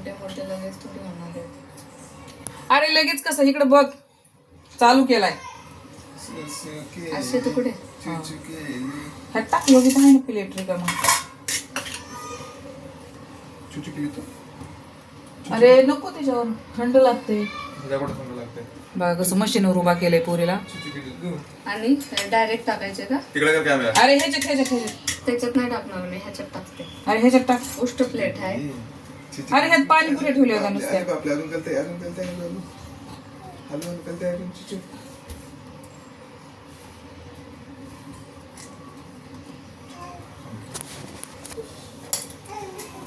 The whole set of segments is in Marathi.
मोठे मोठे लगेच थोडी होणार आहेत. अरे लगेच कसं? इकडे बघ. चालू केलाय. असे तुकडे ह्यात टाक योगी आहे ना प्लेट रे का मग? अरे नको त्याच्यावर. थंड लागते. बघा कसं मशीनवर उभा केलंय पोरीला. आणि डायरेक्ट टाकायचे का? तिकडे कर कॅमेरा अरे ह्याच्यात ह्याच्यात ह्याच्यात. त्याच्यात नाही टाकणार मी ह्याच्यात टाकते. अरे ह्याच्यात टाक. उष्ट प्लेट आहे. अरे ह्यात पाणी पुरे ठेवले होता नुसत्या? आपल्या अजून कलते अजून कलते अजून अजून कलते अजून चिचू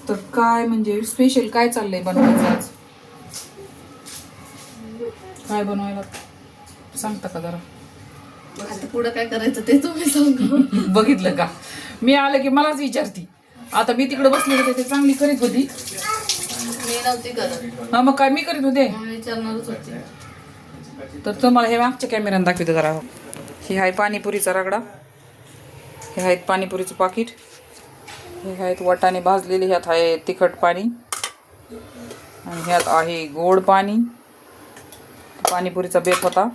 तर काय म्हणजे स्पेशल काय चाललंय बनवायचं आज? काय बनवायला? सांगता का जरा? आता पुढं काय करायचं ते तुम्ही सांगा. बघितलं का? मी आलं की मलाच विचारती. आता मी तिकडे बसले होते ते चांगली करीत होती. मी नव्हती करत. हा मग काय मी करीत होते? मग विचारणारच होती. तर तुम्हाला हे मागच्या कॅमेऱ्यानं दाखवते जरा. ही आहे पाणीपुरीचा रगडा. हे आहेत पाणीपुरीचं पाकिट. हे आहेत वाटाणे भाजलेले ह्यात आहे तिखट पाणी. आणि ह्यात आहे गोड पाणी. पाणीपुरीचा बेत होता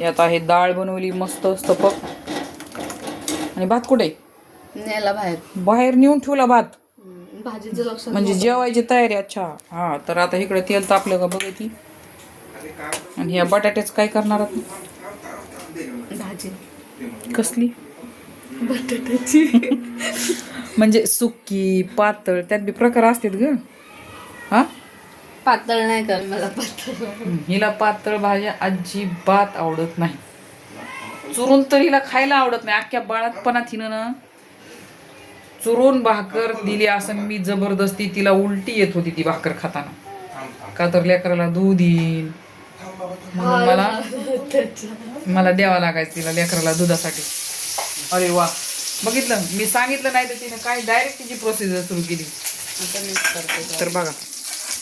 यात आहे डाळ बनवली मस्त सपक. आणि भात कुठे? नेला बाहेर. बाहेर नेऊन ठेवला भात. भाजीचं लक्षात म्हणजे जेवायची तयारी अच्छा. हा तर आता इकडे तेल तापलं का बघा ती. आणि ह्या बटाट्याच काय करणार? भाजी. कसली? बटाट्याची. म्हणजे सुक्की पातळ त्यात बी प्रकार असतात ग. हा? पातळ नाही कर मला पातळ. हिला पातळ भाज्या अजिबात आवडत नाही. चुरून तर हिला खायला आवडत नाही. अख्ख्या बाळातपणात हिनं ना चुरून भाकर दिली असं मी जबरदस्ती तिला उलटी येत होती ती भाकर खाताना. का तर लेकराला दूध येईल म्हणून मला मला द्यावा लागायचं तिला लेकराला दुधासाठी. अरे वा. बघितलं? मी सांगितलं नाही तर तिने काय डायरेक्ट तिची प्रोसिजर सुरू केली. तर बघा.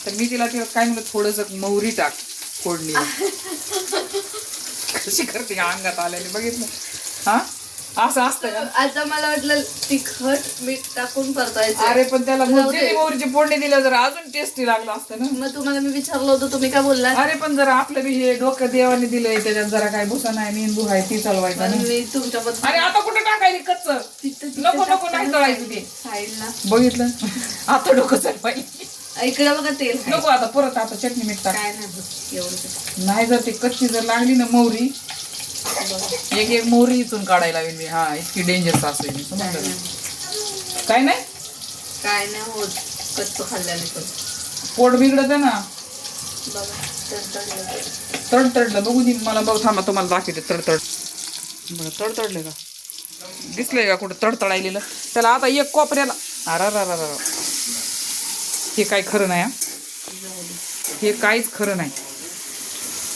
तर मी तिला तिला काय म्हणलं? थोडस मोहरी टाक फोडणी कशी करते? अंगात आलेली बघितलं. हा? असं असतं का? आता मला वाटलं तिखट मीठ टाकून परतायचं. अरे पण त्याला दे. जिरी मोहरीची फोडणी दिलं जर अजून टेस्टी लागलं असतं ना? मग तुम्हाला मी विचारलं होतं तुम्ही काय बोलला? अरे पण जरा आपलं बी हे डोकं देवाने दिलंय त्याच्यात जरा काय भुसा नाही मेंदू आहे ती चालवायचा ना. मी तुमच्याबद्दल अरे आता कुठं टाकायची कच्च? नको नको नाही तळायचं ते. साईडला बघितलं? आता डोकं चालवायचं इकडे बघा तेल आहे. नको आता परत आता चटणी मीठ टाक. काय नाही एवढं नाही जर ते कच्ची जर लागली ना मोहरी एक एक मोहरी इथून काढायला लागेल मी. हा इतकी डेंजर असेल मी. समजलं का? काय नाही? काय नाही होत. कच्चं खाल्ल्याने पण. पोट बिघडत ना? बघा तडतडलं बघू दे मला बघ थांबा तुम्हाला दाखवते. तडतड. बरं तडतडले का? दिसलंय का कुठं तडतडायलेलं? त्याला आता एक कोपऱ्याला. अरा रा रा रा हे काय खरं नाही हा? काहीच खरं नाही.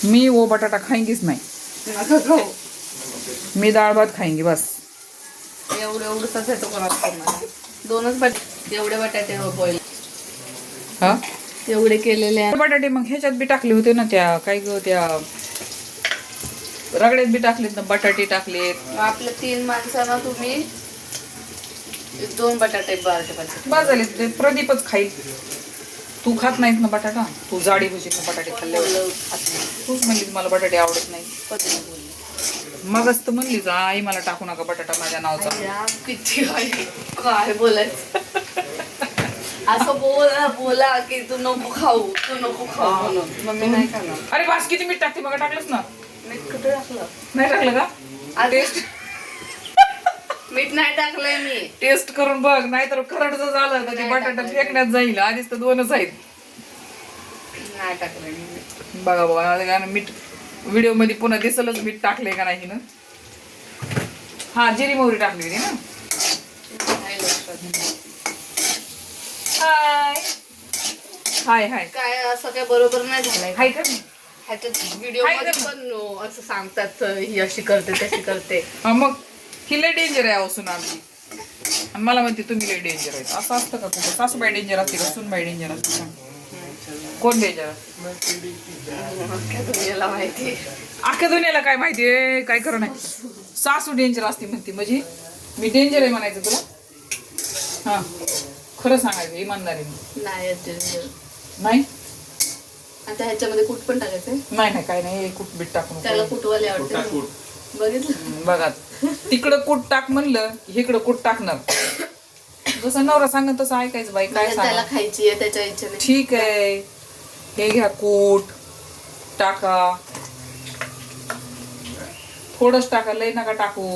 मी ओ बटाटा खाईंगीच नाही. मी डाळ भात खाईंगी बस. एवढं एवढंच येतो कोणाला दोनच बटाटे एवढे बटाटे बॉईल हा? एवढे केलेले आहे. बटाटे मग ह्याच्यात बी टाकले होते ना त्या काय ग त्या रगड्यात बी टाकलेत ना बटाटे टाकलेत. आपल्या तीन माणसांना तुम्ही दोन बटाटे बस झाले ते प्रदीपच खाईल. तू खात नाहीस ना बटाटा? तू जाडी भजी ना बटाटे खाल्ल्यावर. तूच म्हणलीस मला बटाटे आवडत नाही मगच तर म्हणलीच आई मला टाकू नका बटाटा माझ्या नावचा. किती आहे काय बोलायचं? असं बोला बोला की तू नको खाऊ तू नको खाऊ म्हणून. मग मी नाही खाणार. अरे बास किती मीठ टाकते? मग टाकलंच ना. मीठ कुठे टाकलं? नाही टाकलं का? टेस्ट मीठ नाही टाकलंय मी. टेस्ट करून बघ नाहीतर खरड जर झालं तर ते बटाटा फेकण्यात जाईल. आधीच तर दोनच आहेत. नाही टाकलंय मी. मीठ. बघा बघा मीठ व्हिडिओमध्ये पुन्हा दिसलच मीठ टाकलंय का नाही ना? हा जिरी मोहरी टाकली होती ना. हाय. हाय हाय. काय असं काय बरोबर नाही झालंय हाय का? ह्याच्यात व्हिडिओमध्ये? पण अं, असं सांगतात ही अशी करते तशी करते. हा, मग ही लय डेंजर आहे असून आमची आणि मला म्हणते तुम्ही लय डेंजर आहे असं असतं का कुठं सासूबाई डेंजर असते का? सुनबाई डेंजर असते का? कोण दुनियाला माहिती. अख्ख्या दुनियाला काय माहिती आहे? काय खरं नाही. सासू डेंजर असते म्हणते. म्हणजे मी डेंजर आहे म्हणायचं तुला. हा. खरं सांगायचं इमानदारीने नाही. नाही आता ह्याच्यामध्ये कूट पण टाकायचंय. नाही नाही काय नाही. कुठ बीट टाकून त्याला कुटवाले आवडते. बघितलं? बघा. तिकडं कुठ टाक म्हणलं इकडं कुठ टाकणार. जसं नवरा सांगत तसं ऐकायचं बाई काय म्हणजे त्याला सांग खायची आहे त्याच्या इच्छेने. ठीक आहे. हे घ्या कूट टाका. थोडंच टाका लय नका टाकू.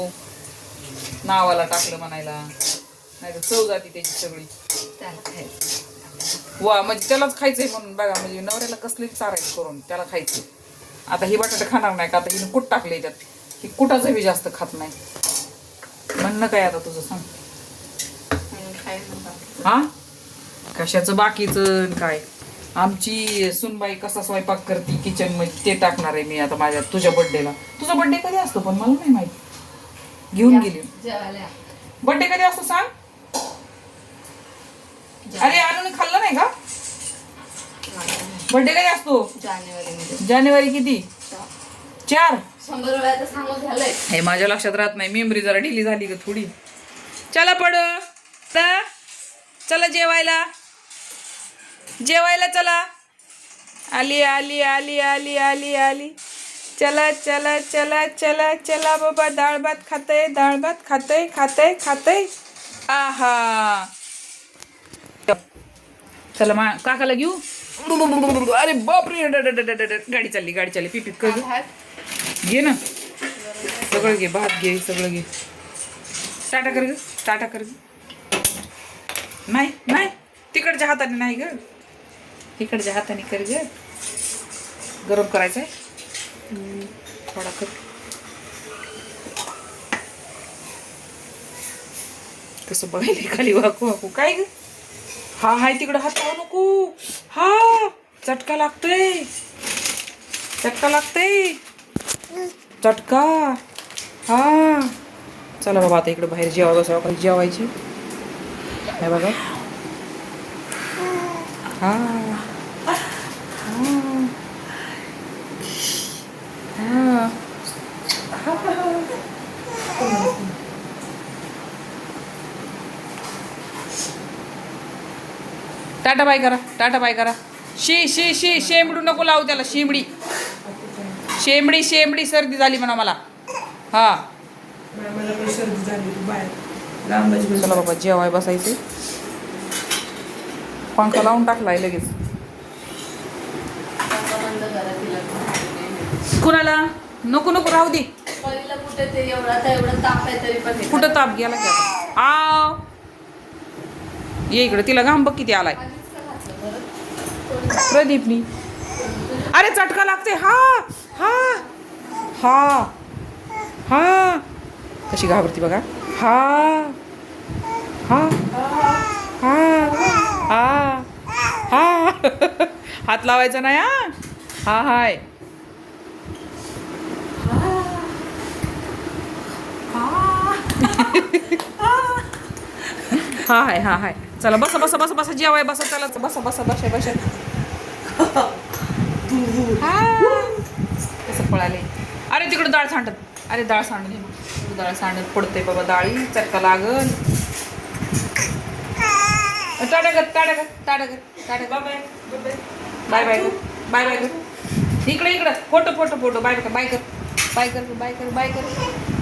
नावाला टाकलं म्हणायला. नाही तर चव जाती त्याची सगळी. वा म्हणजे त्यालाच खायचंय म्हणून बघा म्हणजे नवऱ्याला कसली चारायचं करून त्याला खायचं आता ही बटाटे खाणार नाही का? आता हिने कुठ टाकले त्यात. ही कुठाचं बी जास्त खात नाही. म्हणणं काय आता तुझं सांग. हा? कशाचं बाकीचं काय? आमची सुनबाई कसा स्वयंपाक करते किचनमध्ये ते टाकणार आहे मी आता माझ्या तुझ्या बर्थडेला तुझा बर्थडे कधी असतो पण मला नाही माहिती. घेऊन गेली. बर्थडे कधी असतो सांग. अरे आणून खाल्लं नाही का? बर्थडे कधी असतो? जानेवारी जानेवारी किती? चार. शंभर वेळा तर सांगून झालंय. हे माझ्या लक्षात राहत नाही. मेमरी जरा ढिली झाली का थोडी. चला पड. चला जेवायला. जेवायला चला. आली आली आली आली आली आली. चला चला चला चला चला बाबा डाळ भात खातय डाळ भात खातय खातय खातय. आहा. चला मा काकाला घेऊ? अरे बापरे गाडी चालली गाडी चालली. पिपीत कर. घे ना. सगळं घे भात घे सगळं घे. टाटा कर ग टाटा कर नाही नाही. तिकडच्या हाताने नाही ग. इकडच्या हाताने कर ग गरम करायचं आहे थोडा कर. कसं बघायला खाली वाकू वाकू. काय ग? हा हाय तिकडं हात लावू नको. हा चटका लागतोय. चटका लागतोय. चटका. हा. चला बाबा आता इकडे बाहेर जेवा बसावं. काही जेवायची? हे बघा हा हा हा टाटा बाय करा टाटा बाय करा. शी शी शी शेंबडू नको लावू त्याला शेंबडी. शेंबडी शेंबडी सर्दी झाली म्हणा मला. हा. चला बाबा जेवाय बसायचे पंखा लावून टाकलाय लगेच. कुणाला? नको नको राहू दे. कुठे ताप गेला की आता? आव. ये इकडे तिला घाम बघ किती आलाय? प्रदीपनी. अरे चटका लागते हा हा हा हा. कशी घाबरती बघा. हा हा हा हा. हात लावायचा नाही हा? हा हाय. हा हाय हा हाय. चला बसा बसा बसा बसा जेवाय बसा चला बसा बसा बसा बसा. कसं पळाले? अरे तिकडं डाळ सांडत. अरे डाळ सांडली डाळ सांडत पडते बाबा डाळी चटका लागल. टाटा कर टाटा कर bye bye bye bye bye कर इकडे इकडं. Photo photo photo. बाय कर बाय कर. बाय कर बाय कर बाय कर.